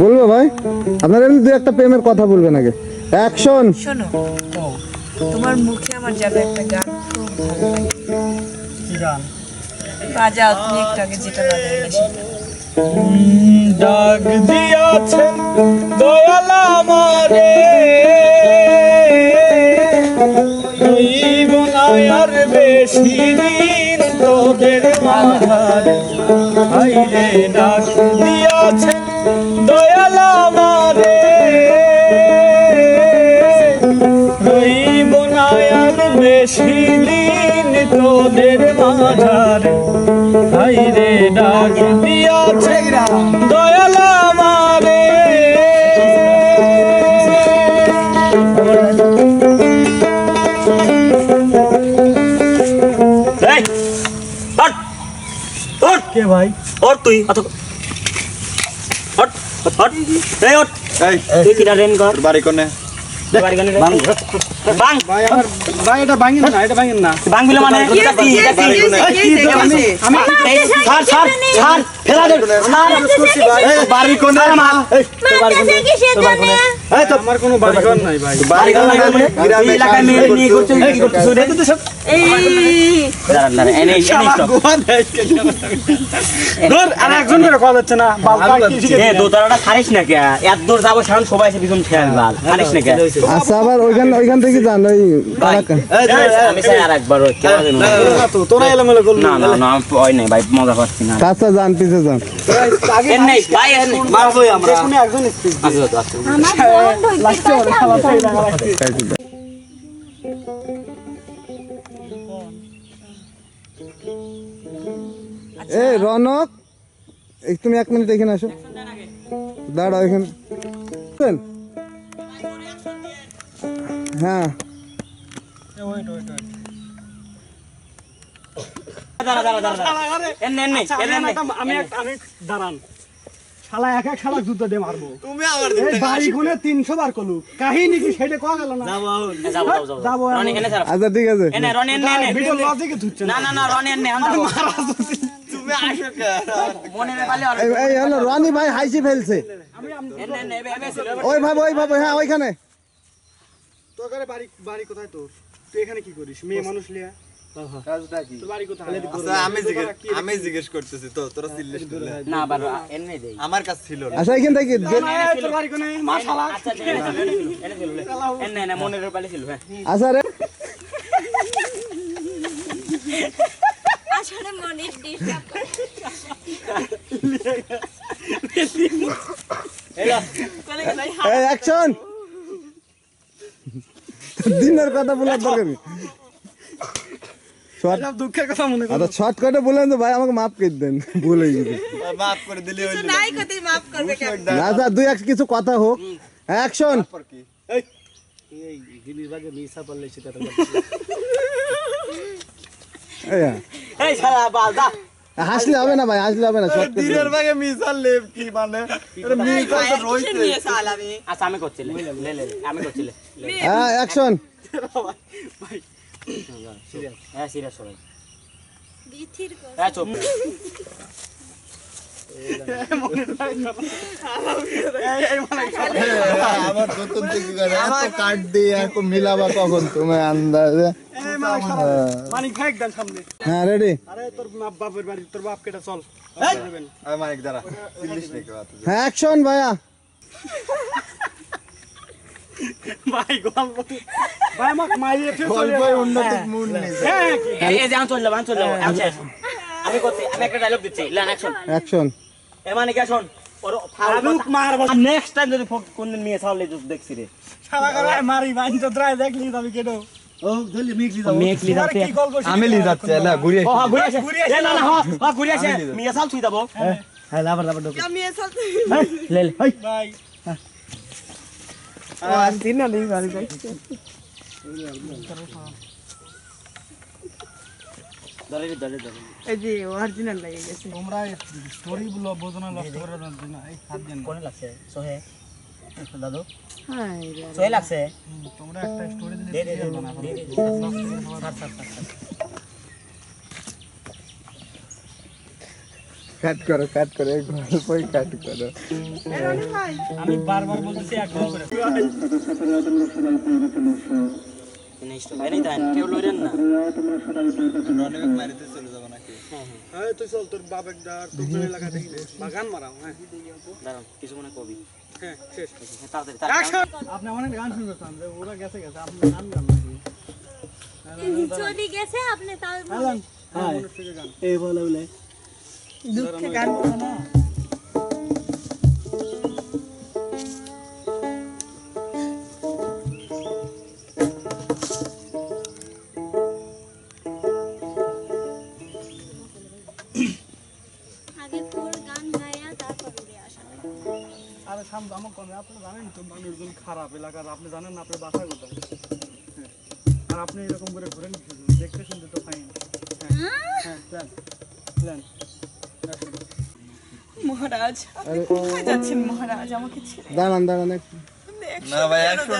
বলব ভাই? আপনার এমনি দু একটা প্রেমের কথা বলবেন আগে। অ্যাকশন শোনো তোমার মুখে আমার যেন একটা গান খুব ভালো লাগে। গান? বাজাও তুমি একটু আগে যেটা বাজাইলে সেটা ডাক দিয়াছে দয়াল আমারে। রইব না আর বেশি দিন তোদের হাইরে ডাক আমারে রইব না আর বেশি দিন তোদের মাঝার। হাইরে ডাক দিয়াছে দয়াল আমারে কে ভাই? হট তুই অত তুই কিটা রেন কর? বাড়ি কোনে? বাড়ি কোনে বাং। বাং। ভাই আমার এটা ভাঙেন না এটা ভাঙেন না বাং মানে এটা কি এটা কি আমি এই, ছাড় ছাড় ছাড় ফেলা দে ছাড় বাড়ি কোনে এই, বাড়ি কোনে? বাড়ি? এই তো আমার কোনো বাড়িঘর নাই ভাই বাড়ি কোনে মানে? গ্রামে এলাকায় মেয়ে নিয়ে ঘুরছিস, কি করছিস? রে? দাঁড়ান, দাঁড়ান, এনে- এনে stop। ধর আর একজন করে কথা হচ্ছে না বাবা কি এ, দোতারাটা ছাড়িস না কে? এত দূর যাব সারান সবাই এসে পিছন খেয়াল বাল। ছাড়িস না কে? আচ্ছা আবার ওইখান ওইখান থেকে যান ওই কেউ যেন না। তো তোরা এলোমেলো করলি না না না আমি ভয় নেই ভাই মজা পাচ্ছি না। কাঁচা যান পিছে যান। আগে এর নেই ভাই এর নেই। মারবো আমরা। কোনো একজন স্ত্রী আসো আসো, আসো লাগছে ওরে খাওয়া সেই লাগা লাগছে এ রনক তুমি এক মিনিট এখানে আসো। দাঁড়াও এখানে। হ্যাঁ বাড়ি বার করলু কাহিনী রনি। আচ্ছা মনে ভাই হাইসি ফেলছে। ওই ভাবে ওই ভাবে হ্যাঁ ওইখানে তোর বাড়ি বাড়ি কোথায় তোর তুই এখানে কি করিস? মেয়ে মানুষ লিয়া। কাজটা কি? তোর বাড়ি কোথায়? আচ্ছা আমি জিজ্ঞেস আমি করতেছি তো তোরা করলে। না, দেই। আমার কাছে ছিল আচ্ছা এখান থেকে আচ্ছা, আচ্ছা, মনের পালে ছিল, হ্যাঁ। আচ্ছা রে। আসলে মনের ডিস্টার্ব এই অ্যাকশন! দিনের কথা বলার দরকার নেই। শর্ট সব দুঃখের কথা মনে কর। আচ্ছা শর্টকাটে বললেন তো ভাই আমাকে মাফ করে দেন ভুল হয়ে গেছে। মাফ করে দিলে হইল নাই কত মাফ করবে কেন? না। আচ্ছা দুই এক কিছু কথা হোক। অ্যাকশন পর কি? এই। জিনিস বাগে মিসা পারলে সেটা তো এই হ্যাঁ। এই শালা, বাল, যা। হাসলে হবে না ভাই হাসলে হবে না শর্ট দিনের ভাগে মিসাল লেব কি মানে? মিসাল তো রইছে। আচ্ছা, আমি করছি, লে, লে, লে, আমি করছি, লে। হ্যাঁ অ্যাকশন হ্যাঁ, সিরিয়াস সবাই। বিথির কর হ্যাঁ, চুপ। আমার নতুন থেকে এত কাট দিয়ে এত মিলাবা কখন তুমি আন্দাজে মানিক ভাই একদম সামনে হ্যাঁ। রেডি আরে তোর বাপের বাড়ি তোর বাপ কেটা চল আমি মানিক দাঁড়া হ্যাঁ অ্যাকশন ভাইয়া ভাই গল্প ভাই আমাকে মারিয়ে ফেল চলে গল্পের উন্নতি মুড নেই হ্যাঁ এই, যে, আমি চলে আমি চলে যাব, আমি করছি, আমি একটা ডায়লগ দিচ্ছি। লেন অ্যাকশন অ্যাকশন এর মানে কি শোন ওর আলুক মারবো নেক্সট টাইম যদি ফোক- কোনদিন মেয়ে ছাড়লে যদি দেখছি রে। শালা করে মারি বাইন তো দ্রাই দেখলি আমি কেটো আমি লি যাচ্ছে না আসে। এ, হ্যাঁ আমি লে লে ভাই দিন এই যে অরিজিনাল লাগে গেছে। তোমরা স্টোরি গুলো বোঝনা নষ্ট করে জানতে না এই হাত দেন কোনে লাগছে? সোহে? দাদু? হ্যাঁ সোহে লাগছে? তোমরা একটা স্টোরি দিলে দে দে দে দে, দে, ছাড়, ছাড়, ছাড়, ছাড়। কাট করো কাট করো এই গল্পই কাট করো। আমি বারবার বলতেছি করে। হ্যাঁ তুই চল তোর বাপের ডার তোর এলাকা দেখি। বাগান মারাও হ্যাঁ। কিছু মনে কবি হ্যাঁ শেষ। তাড়াতাড়ি আপনি অনেক গান শুনবে তো ওরা গেছে গেছে আপনি গান গান নাকি? গেছে আপনি তাও হ্যাঁ গান। এই বলে বলে দুঃখে গান না। আরে সাম আমার কমে। আপনি জানেন তো মানুষজন খারাপ এলাকার আপনি জানেন না আপনার বাসা কোথায়? হ্যাঁ। আর আপনি এরকম করে ঘুরেন দেখতে শুনতে তো ফাইন হ্যাঁ। হ্যাঁ। Plan plan. মহারাজ আপনি কোথায় যাচ্ছেন মহারাজ? আমাকে ছেড়ে দাঁড়ান দাঁড়ান না ভাই একশো